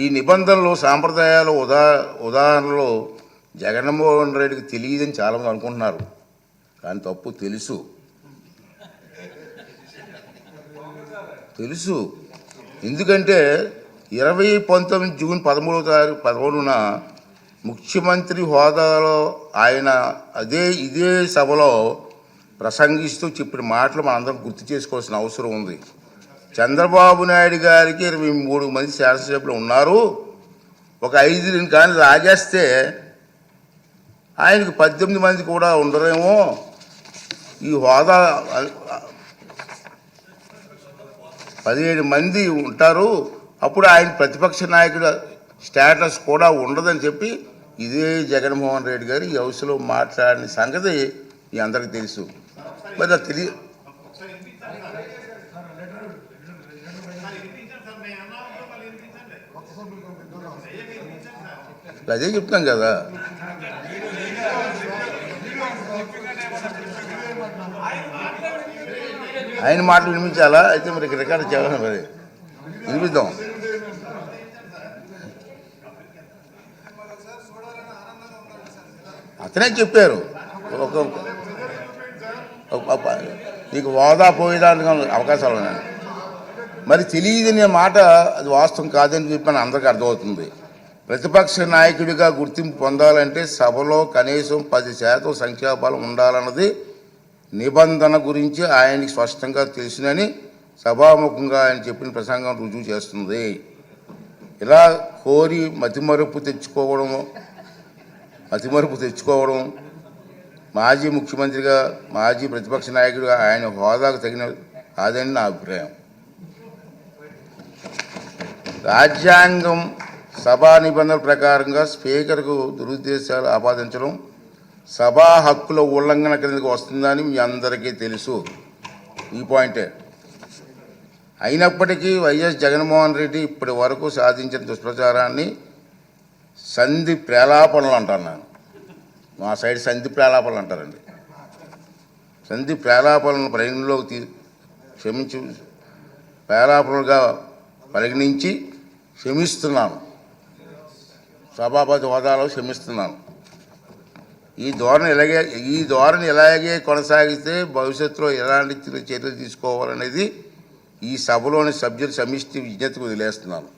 ఈ నిబంధనలు సాంప్రదాయాలు ఉదా ఉదాహరణలు జగన్మోహన్ రెడ్డికి తెలియదని చాలామంది అనుకుంటున్నారు. కానీ తప్పు తెలుసు. తెలుసు. ఎందుకంటే ఇరవై పంతొమ్మిది జూన్ పదమూడవ తారీఖు పదమూడున ముఖ్యమంత్రి హోదాలో ఆయన అదే ఇదే సభలో ప్రసంగిస్తూ చెప్పిన మాటలు మనందరం గుర్తు చేసుకోవాల్సిన అవసరం ఉంది. చంద్రబాబు నాయుడు గారికి ఇరవై మూడు మంది శాసనసభ్యులు ఉన్నారు. ఒక ఐదు కానీ లాగేస్తే ఆయనకు పద్దెనిమిది మంది కూడా ఉండరేమో. ఈ హోదా పదిహేడు మంది ఉంటారు. అప్పుడు ఆయన ప్రతిపక్ష నాయకుడు స్టేటస్ కూడా ఉండదని చెప్పి ఇదే జగన్మోహన్ రెడ్డి గారు ఈ హౌస్లో మాట్లాడిన సంగతి మీ అందరికీ తెలుసు. మరి తెలియ అదే చెప్తాం కదా. ఆయన మాటలు వినిపించాలా? అయితే మరి రికార్డ్ రికార్డు చేయాలి మరి? వినిపిద్దాం. అతనే చెప్పారు. ఒక ఒక- నీకు హోదా పోయేదానికి అవకాశాలు ఉన్నాయి. మరి తెలియదనే మాట అది వాస్తవం కాదని చెప్పని అందరికీ అర్థమవుతుంది. ప్రతిపక్ష నాయకుడిగా గుర్తింపు పొందాలంటే సభలో కనీసం పది శాతం సంఖ్యాబలం ఉండాలన్నది నిబంధన గురించి ఆయనకి స్పష్టంగా తెలుసునని సభాముఖంగా ఆయన చెప్పిన ప్రసంగం రుజువు చేస్తుంది. ఇలా కోరి మతిమరుపు తెచ్చుకోవడం మతిమరుపు తెచ్చుకోవడం మాజీ ముఖ్యమంత్రిగా మాజీ ప్రతిపక్ష నాయకుడిగా ఆయన హోదాకు తగిన కాదని నా అభిప్రాయం. రాజ్యాంగం సభా నిబంధనల ప్రకారంగా స్పీకర్కు దురుద్దేశాలు ఆపాదించడం సభా హక్కుల ఉల్లంఘన కిందకు వస్తుందని మీ అందరికీ తెలుసు. ఈ పాయింటే. అయినప్పటికీ వైఎస్ జగన్మోహన్ రెడ్డి ఇప్పటి వరకు సాధించిన దుష్ప్రచారాన్ని సంధి ప్రేలాపనలు అంటాను నేను మా సైడ్ సంధి ప్రేలాపనలు అంటారండి. సంధి ప్రేలాపనలను పరిగణలోకి తీ క్షమించి ప్రేలాపనలుగా పరిగణించి క్షమిస్తున్నాను. సభాపతి హోదాలో క్షమిస్తున్నాను. ఈ ధోరణి ఇలాగే ఈ ధోరణి ఇలాగే కొనసాగితే భవిష్యత్తులో ఎలాంటి చర్యలు తీసుకోవాలనేది ఈ సభలోని సభ్యుల సమిష్టి విజ్ఞతకు వదిలేస్తున్నాను.